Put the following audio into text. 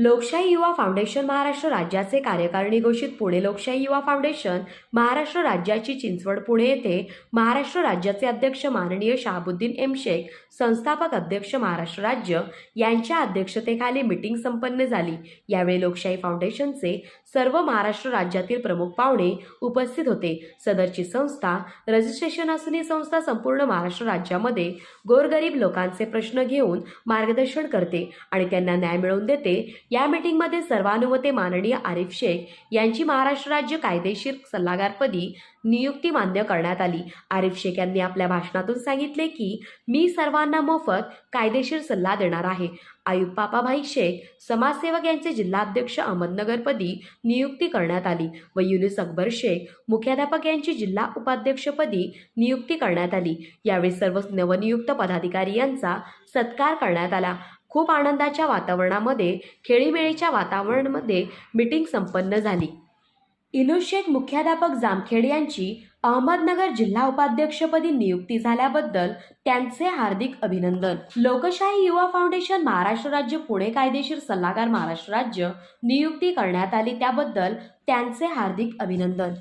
लोकशाही युवा फाउंडेशन महाराष्ट्र राज्याचे कार्यकारिणी घोषित पुणे लोकशाही युवा फाउंडेशन महाराष्ट्र राज्याची चिंचवड पुणे येथे महाराष्ट्र राज्याचे अध्यक्ष माननीय शहाबुद्दीन एम शेख संस्थापक अध्यक्ष महाराष्ट्र राज्य यांच्या अध्यक्षतेखाली मिटिंग संपन्न झाली. यावेळी लोकशाही फाउंडेशनचे सर्व महाराष्ट्र राज्यातील प्रमुख पाहुणे उपस्थित होते. सदरची संस्था रजिस्ट्रेशन असून ही संस्था संपूर्ण महाराष्ट्र राज्यामध्ये गोरगरीब लोकांचे प्रश्न घेऊन मार्गदर्शन करते आणि त्यांना न्याय मिळवून देते. या मीटिंगमध्ये सर्वानुमते माननीय आरिफ शेख यांची महाराष्ट्र राज्य कायदेशीर सल्लागारपदी नियुक्ती मान्य करण्यात आली. आरिफ शेख यांनी आपल्या भाषणातून सांगितले की मी सर्वांना मोफत कायदेशीर सल्ला देणार आहे. आयुब पापाभाई शेख समाजसेवक यांचे जिल्हाध्यक्ष अहमदनगरपदी नियुक्ती करण्यात आली व युनुस अकबर शेख मुख्याध्यापक यांची जिल्हा उपाध्यक्षपदी नियुक्ती करण्यात आली. यावेळी सर्व नवनियुक्त पदाधिकारी यांचा सत्कार करण्यात आला. खूप आनंदाच्या वातावरणामध्ये खेळीमेळीच्या वातावरणामध्ये मीटिंग संपन्न झाली. इनुस शेख मुख्याध्यापक जामखेड यांची अहमदनगर जिल्हा उपाध्यक्षपदी नियुक्ती झाल्याबद्दल त्यांचे हार्दिक अभिनंदन. लोकशाही युवा फाउंडेशन महाराष्ट्र राज्य पुणे कायदेशीर सल्लागार महाराष्ट्र राज्य नियुक्ती करण्यात आली त्याबद्दल त्यांचे हार्दिक अभिनंदन.